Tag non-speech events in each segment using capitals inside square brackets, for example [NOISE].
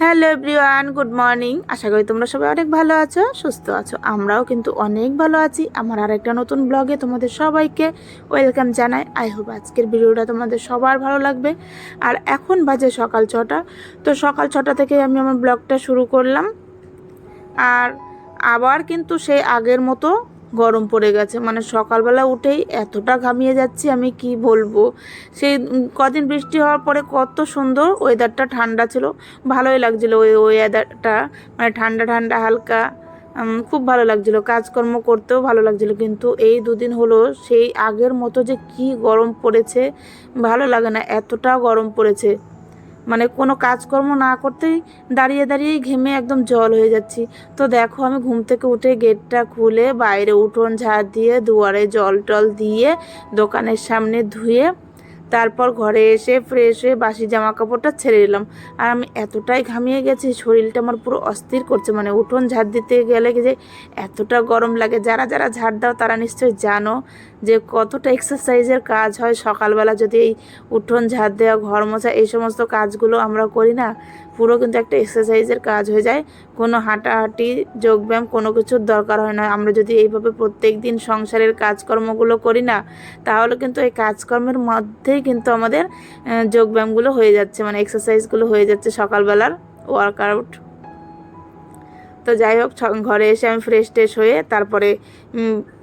Hello everyone, good morning. আশা করি তোমরা সবাই অনেক ভালো আছো, সুস্থ আছো। আমরাও কিন্তু অনেক ভালো আছি। আমার আর একটা নতুন ব্লগে তোমাদের সবাইকে ওয়েলকাম জানাই। আই হোপ আজকের ভিডিওটা তোমাদের সবার ভালো লাগবে। আর এখন বাজে সকাল ছটা। তো সকাল ছটা থেকে আমি আমার ব্লগটা শুরু করলাম। আর আবার কিন্তু সেই আগের মতো গরম পড়ে গেছে। মানে সকালবেলা উঠেই এতটা ঘামিয়ে যাচ্ছি আমি, কি বলব? সেই কদিন বৃষ্টি হওয়ার পরে কত সুন্দর ওয়েদারটা ঠান্ডা ছিল। ভালোই লাগছিল ওই ওয়েদারটা মানে ঠান্ডা ঠান্ডা, হালকা খুব ভালো লাগছিল। কাজকর্ম করতেও ভালো লাগছিল। কিন্তু এই দুদিন হলো সেই আগের মতো যে কি গরম পড়েছে, ভালো লাগে না। এতটা গরম পড়েছে। মানে কোনো কাজকর্ম না করতেই দাঁড়িয়ে দাঁড়িয়েই ঘেমে একদম জল হয়ে যাচ্ছি। তো দেখো আমি ঘুম থেকে উঠে গেটটা খুলে বাইরে উঠোন ঝাড় দিয়ে দুয়ারে জল টল দিয়ে দোকানের সামনে ধুয়ে তারপর ঘরে এসে ফ্রেশ হয়ে বাসি জামা কাপড়টা ছেড়ে দিলাম। আর আমি এতটাই ঘামিয়ে গেছি, শরীরটা আমার পুরো অস্থির করছে। মানে উঠোন ঝাড় দিতে গেলে যে এতটা গরম লাগে, যারা যারা ঝাড় দাও তারা নিশ্চয়ই জানো যে কতটা এক্সারসাইজের কাজ হয় সকালবেলা যদি এই উঠোন ঝাড় দেওয়া, ঘর মোছা এই সমস্ত কাজগুলো আমরা করি না, পুরো কিন্তু একটা এক্সারসাইজের কাজ হয়ে যায়। কোনো হাঁটাহাঁটি, যোগব্যায়াম কোনো কিছুর দরকার হয় না। আমরা যদি এইভাবে প্রত্যেক দিন সংসারের কাজকর্মগুলো করি না, তাহলে কিন্তু এই কাজকর্মের মধ্যেই কিন্তু আমাদের যোগব্যায়ামগুলো হয়ে যাচ্ছে মানে এক্সারসাইজগুলো হয়ে যাচ্ছে সকালবেলার ওয়ার্কআউট তো যাই হোক ঘরে এসে আমি ফ্রেশ ট্রেশ হয়ে তারপরে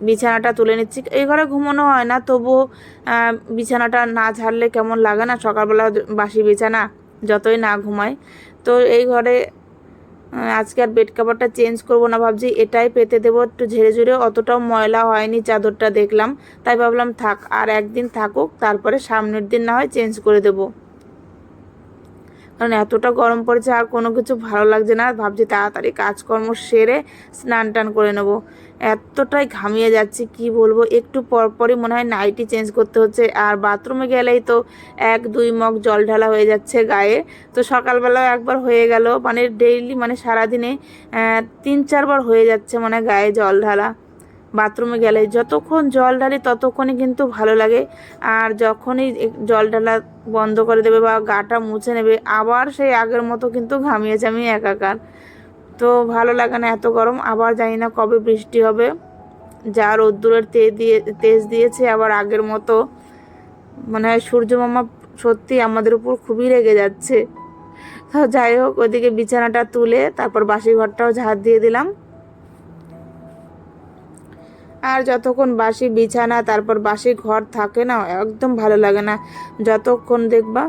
বিছানাটা তুলে নিচ্ছি। এই ঘরে ঘুমানো হয় না, তবুও বিছানাটা না ঝাড়লে কেমন লাগে না? সকালবেলা বাসি বিছানা, যতই না ঘুমায় তো এই ঘরে আজকে আর বেড কাভারটা চেঞ্জ করব না ভাবছি। এটাই পেতে দেবো, একটু ঝেড়ে ঝুড়ে। অতটাও ময়লা হয়নি, চাদরটা দেখলাম। তাই ভাবলাম থাক, আর একদিন থাকুক, তারপরে সামনের দিন না হয় চেঞ্জ করে দেবো। কারণ এতটা গরম পড়েছে আর কোনো কিছু ভালো লাগছে না। ভাবছি তাড়াতাড়ি কাজকর্ম সেরে স্নান টান করে নেব। এতটাই ঘামিয়ে যাচ্ছি, কি বলব? একটু পর পরই মনে হয় নাইটি চেঞ্জ করতে হচ্ছে। আর বাথরুমে গেলেই তো এক, দুই মগ জল ঢালা হয়ে যাচ্ছে গায়ে। তো সকালবেলাও একবার হয়ে গেল। মানে ডেইলি মানে সারাদিনে তিন, চারবার হয়ে যাচ্ছে মানে গায়ে জল ঢালা। বাথরুমে গেলে যতক্ষণ জল ঢালি ততক্ষণই কিন্তু ভালো লাগে। আর যখনই জল ঢালা বন্ধ করে দেবে বা গাটা মুছে নেবে, আবার সেই আগের মতো কিন্তু ঘামিয়ে জামিয়ে একাকার। তো ভালো লাগে না এত গরম, আবার জানি না কবে বৃষ্টি হবে। যা রোদ্দুরের তেজ দিয়ে, তেজ দিয়েছে, আবার আগের মতো। মানে সূর্য মামা সত্যি আমাদের উপর খুবই রেগে যাচ্ছে। তো যাই হোক, ওদিকে বিছানাটা তুলে তারপর বাসি ঘরটাও ঝাড় দিয়ে দিলাম। আর যতক্ষণ বাসি বিছানা, তারপর বাসি ঘর থাকে না, একদম ভালো লাগে না। যতক্ষণ দেখবা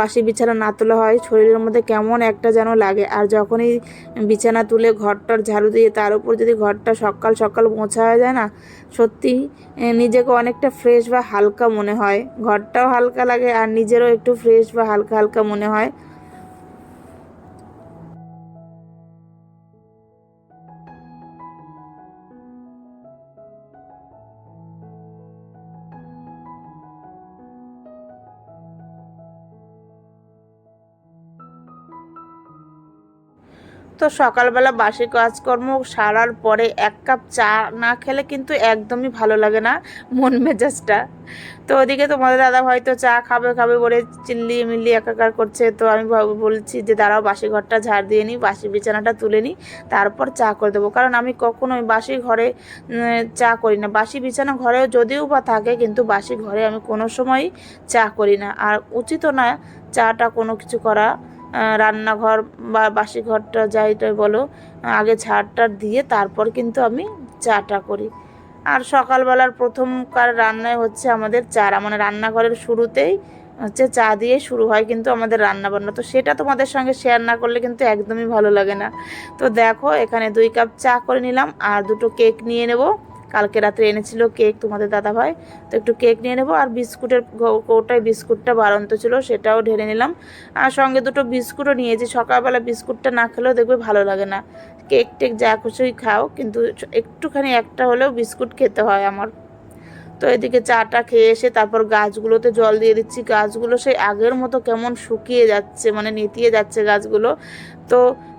বাসি বিছানা না তোলা হয়, শরীরের মধ্যে কেমন একটা যেন লাগে। আর যখনই বিছানা তুলে ঘরটার ঝাড়ু দিয়ে, তার উপর যদি ঘরটা সকাল সকাল মোছা হয়ে যায় না, সত্যি নিজেকে অনেকটা ফ্রেশ বা হালকা মনে হয়। ঘরটাও হালকা লাগে, আর নিজেরও একটু ফ্রেশ বা হালকা হালকা মনে হয়। তো সকালবেলা বাসি কাজকর্ম সারার পরে এক কাপ চা না খেলে কিন্তু একদমই ভালো লাগে না মন মেজাজটা। তো ওদিকে তোমাদের দাদা হয়তো চা খাবে খাবে বলে চিল্লিয়ে মিল্লি একাকার করছে। তো আমি বলছি যে দাঁড়াও, বাসি ঘরটা ঝাড় দিয়ে নিই বাসি বিছানাটা তুলে নিই তারপর চা করে দেবো। কারণ আমি কখনোই বাসি ঘরে চা করি না। বাসি বিছানা ঘরেও যদিও বা থাকে, কিন্তু বাসি ঘরে আমি কোনো সময়ই চা করি না। আর উচিতও না চাটা কোনো কিছু করা। রান্নাঘর বা বাসি ঘরটা যাইটাই বলো, আগে ঝাড়টা দিয়ে তারপর কিন্তু আমি চাটা করি। আর সকালবেলার প্রথমকার রান্নায় হচ্ছে আমাদের চারা মানে রান্নাঘরের শুরুতেই হচ্ছে চা দিয়ে শুরু হয় কিন্তু আমাদের রান্না বান্না। তো সেটা তোমাদের সঙ্গে শেয়ার না করলে কিন্তু একদমই ভালো লাগে না। তো দেখো, এখানে দুই কাপ চা করে নিলাম আর দুটো কেক নিয়ে নেব। কালকে রাত্রে এনেছিল কেক তোমাদের দাদা ভাই। তো একটু কেক নিয়ে নেব। আর বিস্কুটের কৌটায় বিস্কুটটা বাড়ন্ত ছিল, সেটাও ঢেলে নিলাম। আর সঙ্গে দুটো বিস্কুটও নিয়েছি। সকালবেলা বিস্কুটটা না খেলেও দেখবে ভালো লাগে না। কেক টেক যা খুশি খাও, কিন্তু একটুখানি একটা হলেও বিস্কুট খেতে হয় আমার। তো এদিকে চাটা খেয়ে এসে তারপর গাছগুলোতে জল দিয়ে দিচ্ছি। গাছগুলো সেই আগের মতো কেমন শুকিয়ে যাচ্ছে মানে নেতিয়ে যাচ্ছে গাছগুলো। তো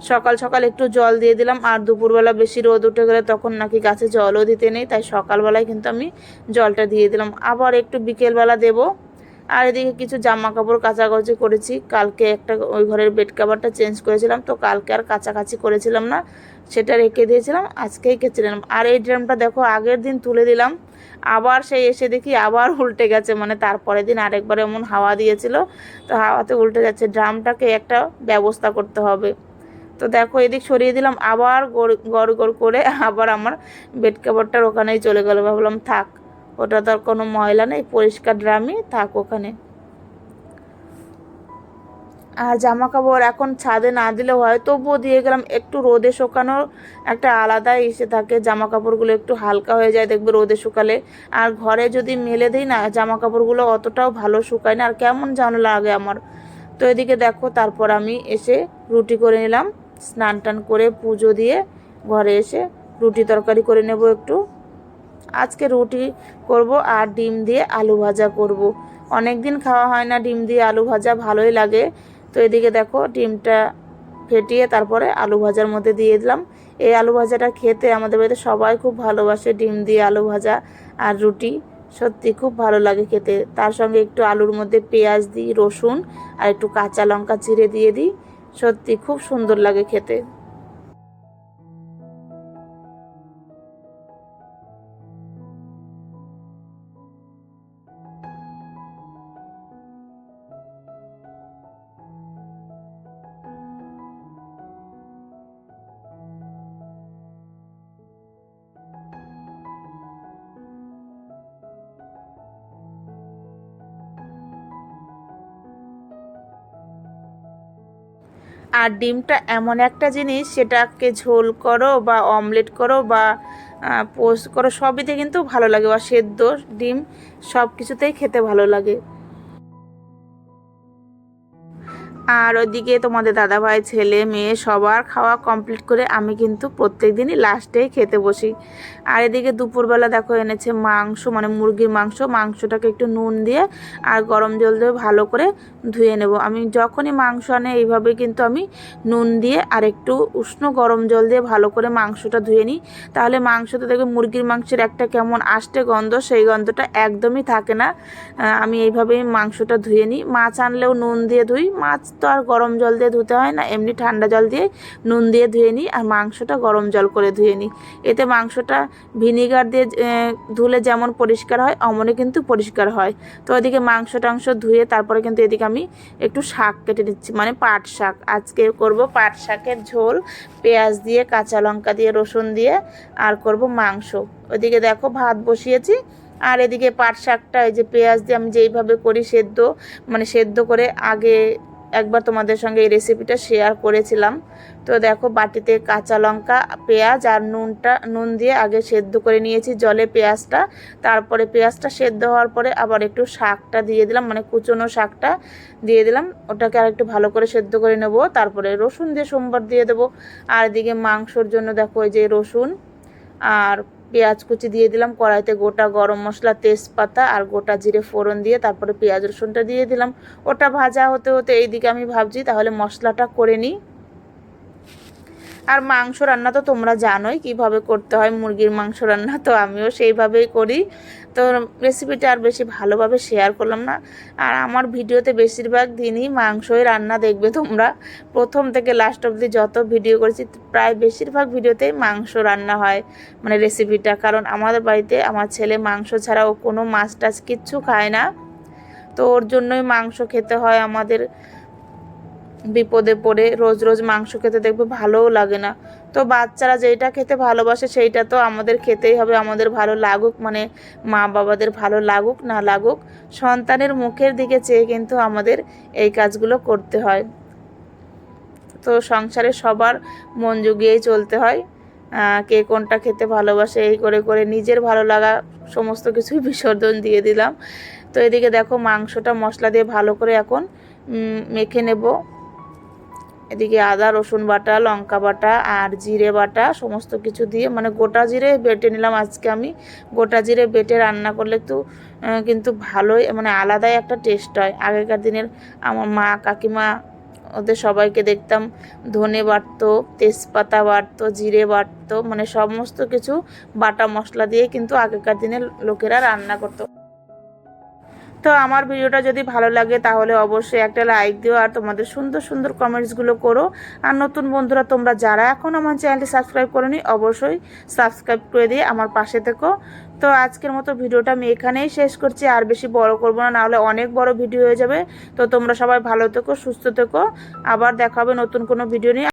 সকাল সকাল একটু জল দিয়ে দিলাম, আর দুপুরবেলা বেশি রোদ উঠে গেলে তখন নাকি গাছে জলও দিতে নেই, তাই সকালবেলায় কিন্তু আমি জলটা দিয়ে দিলাম। আবার একটু বিকেলবেলা দেবো। আর এদিকে কিছু জামা কাপড় কাচাকাচি করেছি। কালকে একটা ওই ঘরের বেড কাভারটা চেঞ্জ করেছিলাম, তো কালকে আর কাছাকাছি করেছিলাম না, সেটা রেখে দিয়েছিলাম, আজকেই কেচে নিলাম। আর এই ড্রামটা দেখো আগের দিন তুলে দিলাম আবার সেই এসে দেখি আবার উল্টে গেছে। মানে তারপরের দিন আরেকবার এমন হাওয়া দিয়েছিল, তো হাওয়াতে উল্টে যাচ্ছে। ড্রামটাকে একটা ব্যবস্থা করতে হবে। তো দেখো, এদিক সরিয়ে দিলাম, আবার গড় গড় করে আবার আমার বেড কাভারটার ওখানেই চলে গেল। ভাবলাম থাক, ওটা তো আর কোনো ময়লা নেই, পরিষ্কার ড্রামই থাক ওখানে। আর জামা কাপড় এখন ছাদে না দিলেও হয়, তবুও দিয়ে গেলাম একটু রোদে শুকানোর একটা আলাদা এসে থাকে জামা কাপড়গুলো একটু হালকা হয়ে যায় দেখবে রোদে শুকালে। আর ঘরে যদি মেলে দিই না জামা কাপড়গুলো অতটাও ভালো শুকায় না, আর কেমন যেন লাগে আমার। তো এদিকে দেখো, তারপর আমি এসে রুটি করে নিলাম, স্নান টান করে পুজো দিয়ে ঘরে এসে রুটি তরকারি করে নেব একটু। আজকে রুটি করব আর ডিম দিয়ে আলু ভাজা করব। অনেক দিন খাওয়া হয় না ডিম দিয়ে আলু ভাজা, ভালোই লাগে। তো এদিকে দেখো ডিমটা ফেটিয়ে তারপরে আলু ভাজার মধ্যে দিয়ে দিলাম। এই আলু ভাজাটা খেতে আমাদের বাড়িতে সবাই খুব ভালোবাসে ডিম দিয়ে আলু ভাজা আর রুটি। সত্যি খুব ভালো লাগে খেতে। তার সঙ্গে একটু আলুর মধ্যে পেঁয়াজ দিই, রসুন আর একটু কাঁচা লঙ্কা চিড়ে দিয়ে দিই। সত্যি খুব সুন্দর লাগে খেতে। আর ডিমটা এমন একটা জিনিস সেটাকে ঝোল করো বা অমলেট করো বা পোস্ট করো, সবইতে কিন্তু ভালো লাগে বা সেদ্ধ ডিম সব কিছুতেই খেতে ভালো লাগে। আর ওইদিকে তোমাদের দাদাভাই, ছেলে, মেয়ে সবার খাওয়া কমপ্লিট করে আমি কিন্তু প্রত্যেক দিনই লাস্টেই খেতে বসি। আর এদিকে দুপুরবেলা দেখো এনেছে মাংস মানে মুরগির মাংস। মাংসটাকে একটু নুন দিয়ে আর গরম জল দিয়ে ভালো করে ধুয়ে নেব। আমি যখনই মাংস আনে এইভাবে কিন্তু আমি নুন দিয়ে আর একটু উষ্ণ গরম জল দিয়ে ভালো করে মাংসটা ধুয়ে নিই। তাহলে মাংসটা দেখবে মুরগির মাংসের একটা কেমন আষ্টে গন্ধ, সেই গন্ধটা একদমই থাকে না। আমি এইভাবেই মাংসটা ধুয়ে নিই। মাছ আনলেও নুন দিয়ে ধুই। মাছ তো আর গরম জল দিয়ে ধুতে হয় না, এমনি ঠান্ডা জল দিয়ে নুন দিয়ে ধুয়ে নিই আর মাংসটা গরম জল করে ধুয়ে নিই। এতে মাংসটা ভিনিগার দিয়ে ধুলে যেমন পরিষ্কার হয় অমনে কিন্তু পরিষ্কার হয়। তো ওদিকে মাংস টাংস ধুয়ে তারপরে কিন্তু এদিকে আমি একটু শাক কেটে নিচ্ছি মানে পাট শাক। আজকে করব পাট শাকের ঝোল, পেঁয়াজ দিয়ে, কাঁচা লঙ্কা দিয়ে, রসুন দিয়ে আর করব মাংস। ওদিকে দেখো ভাত বসিয়েছি আর এদিকে পাট শাকটা, এই যে পেঁয়াজ দিয়ে আমি যেইভাবে করি সেদ্ধ মানে সেদ্ধ করে আগে একবার তোমাদের সঙ্গে এই রেসিপিটা শেয়ার করেছিলাম। তো দেখো, বাটিতে কাঁচা লঙ্কা, পেঁয়াজ আর নুনটা, নুন দিয়ে আগে সেদ্ধ করে নিয়েছি জলে পেঁয়াজটা। তারপরে পেঁয়াজটা সেদ্ধ হওয়ার পরে আবার একটু শাকটা দিয়ে দিলাম মানে কুচনো শাকটা দিয়ে দিলাম। ওটাকে আর একটু ভালো করে সেদ্ধ করে নেব। তারপরে রসুন দিয়ে সোমবার দিয়ে দেবো। আর এদিকে মাংসর জন্য দেখো ওই যে রসুন আর পেঁয়াজ কুচি দিয়ে দিলাম, কড়াইতে গোটা গরম মশলা, তেজপাতা আর গোটা জিরে ফোড়ন দিয়ে তারপরে পেঁয়াজ রসুনটা দিয়ে দিলাম। ওটা ভাজা হতে হতে এইদিকে আমি ভাবছি, তাহলে মশলাটা করে নিই। আর মাংস রান্না তো তোমরা জানোই, কীভাবে করতে হয় মুরগির মাংস রান্না তো আমিও সেইভাবেই করি। তো রেসিপিটা আর বেশি ভালোভাবে শেয়ার করলাম না। আর আমার ভিডিওতে বেশিরভাগ দিনই মাংসই রান্না দেখবে তোমরা। প্রথম থেকে লাস্ট অবধি যত ভিডিও করেছি, প্রায় বেশিরভাগ ভিডিওতেই মাংস রান্না হয় মানে রেসিপিটা কারণ আমাদের বাড়িতে আমার ছেলে মাংস ছাড়াও কোনো মাছ টাছ কিচ্ছু খায় না। তো ওর জন্যই মাংস খেতে হয় আমাদের বিপদে পড়ে রোজ রোজ মাংস খেতে দেখবে ভালোও লাগে না। তো বাচ্চারা যেটা খেতে ভালোবাসে সেইটা তো আমাদের খেতেই হবে, আমাদের ভালো লাগুক মানে মা বাবাদের ভালো লাগুক, না লাগুক, সন্তানের মুখের দিকে চেয়ে কিন্তু আমাদের এই কাজগুলো করতে হয়। তো সংসারে সবার মন জুগিয়েই চলতে হয়। কে কোনটা খেতে ভালোবাসে, এই করে করে নিজের ভালো লাগা সমস্ত কিছুই [LAUGHS] বিসর্জন দিয়ে দিলাম। তো এদিকে দেখো মাংসটা মশলা দিয়ে ভালো করে এখন মেখে নেব। এদিকে আদা, রসুন বাটা, লঙ্কা বাটা আর জিরে বাটা সমস্ত কিছু দিয়ে মানে গোটা জিরে বেটে নিলাম আজকে আমি। গোটা জিরে বেটে রান্না করলে তো কিন্তু ভালোই মানে আলাদাই একটা টেস্ট হয়। আগেকার দিনের আমার মা, কাকিমা ওদের সবাইকে দেখতাম, ধনে বাটতো, তেজপাতা বাটতো, জিরে বাটতো মানে সমস্ত কিছু বাটা মশলা দিয়ে কিন্তু আগেকার দিনের লোকেরা রান্না করতো। তো আমার ভিডিওটা যদি ভালো লাগে তাহলে অবশ্যই একটা লাইক দিও আর তোমাদের সুন্দর সুন্দর কমেন্টসগুলো করো। আর নতুন বন্ধুরা, তোমরা যারা এখন আমার চ্যানেলটি সাবস্ক্রাইব করোনি, অবশ্যই সাবস্ক্রাইব করে দিয়ে আমার পাশে থেকো। তো আজকের মতো ভিডিওটা আমি এখানেই শেষ করছি। আর বেশি বড় করব না, নাহলে অনেক বড় ভিডিও হয়ে যাবে। তো তোমরা সবাই ভালো থেকো, সুস্থ থেকো। আবার দেখা হবে নতুন কোনো ভিডিও নিয়ে।